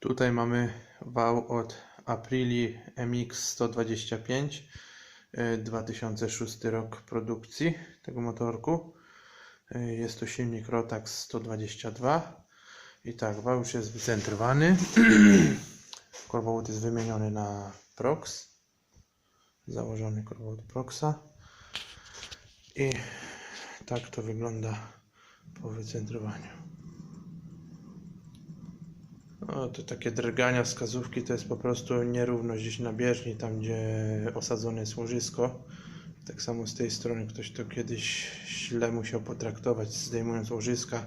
Tutaj mamy wał od Aprili MX125 y, 2006 rok produkcji tego motorku. Y, Jest to silnik Rotax 122 i tak, wał już jest wycentrowany. Korbowód jest wymieniony na Prox. Założony korbowód Proxa. I tak to wygląda po wycentrowaniu. To takie drgania wskazówki to jest po prostu nierówność gdzieś na bieżni, tam gdzie osadzone jest łożysko. Tak samo z tej strony ktoś to kiedyś źle musiał potraktować, zdejmując łożyska.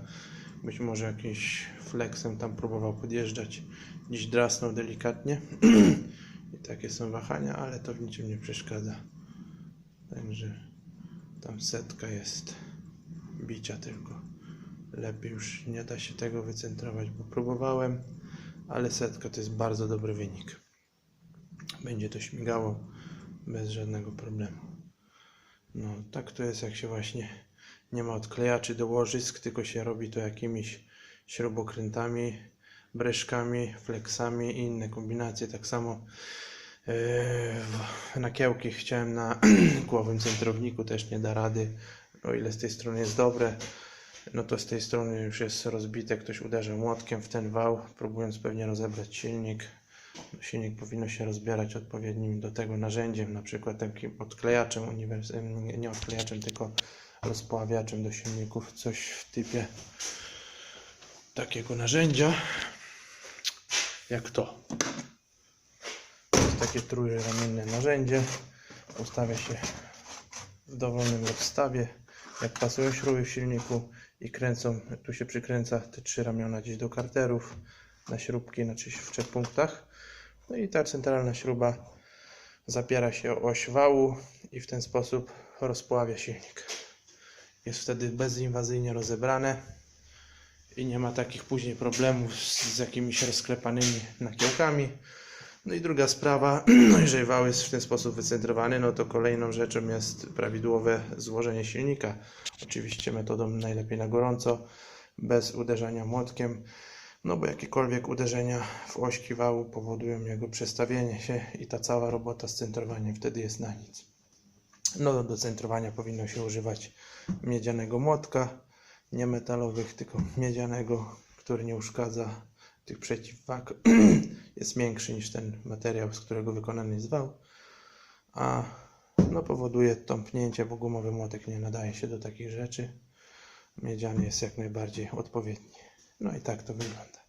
Być może jakimś flexem tam próbował podjeżdżać, gdzieś drasnął delikatnie. I takie są wahania, ale to w niczym nie przeszkadza. Także tam setka jest bicia tylko. Lepiej już nie da się tego wycentrować, bo próbowałem, ale setka to jest bardzo dobry wynik. Będzie to śmigało bez żadnego problemu. No, tak to jest, jak się właśnie nie ma odklejaczy do łożysk, tylko się robi to jakimiś śrubokrętami, breszkami, flexami i inne kombinacje. Tak samo yy, w- na kiełki chciałem na głowym centrowniku, też nie da rady. O ile z tej strony jest dobre, no to z tej strony już jest rozbite. Ktoś uderza młotkiem w ten wał, próbując pewnie rozebrać silnik. Silnik powinno się rozbierać odpowiednim do tego narzędziem, na przykład takim odklejaczem, nie odklejaczem, tylko rozpławiaczem do silników, coś w typie takiego narzędzia, jak to. To jest takie trójramienne narzędzie. Ustawia się w dowolnym rozstawie, jak pasują śruby w silniku i kręcą, tu się przykręca te trzy ramiona gdzieś do karterów na śrubki, znaczy w trzech punktach. No i ta centralna śruba zapiera się o oś wału i w ten sposób rozpławia silnik. Jest wtedy bezinwazyjnie rozebrane i nie ma takich później problemów z, z jakimiś rozklepanymi nakiełkami. No i druga sprawa, no jeżeli wał jest w ten sposób wycentrowany, no to kolejną rzeczą jest prawidłowe złożenie silnika. Oczywiście metodą najlepiej na gorąco, bez uderzania młotkiem, no bo jakiekolwiek uderzenia w ośki wału powodują jego przestawienie się i ta cała robota z centrowaniem wtedy jest na nic. No do centrowania powinno się używać miedzianego młotka, nie metalowych, tylko miedzianego, który nie uszkadza tych przeciwwag. jest większy niż ten materiał, z którego wykonany jest wał, a no, powoduje tąpnięcie, bo gumowy młotek nie nadaje się do takich rzeczy. Miedziany jest jak najbardziej odpowiedni. No i tak to wygląda.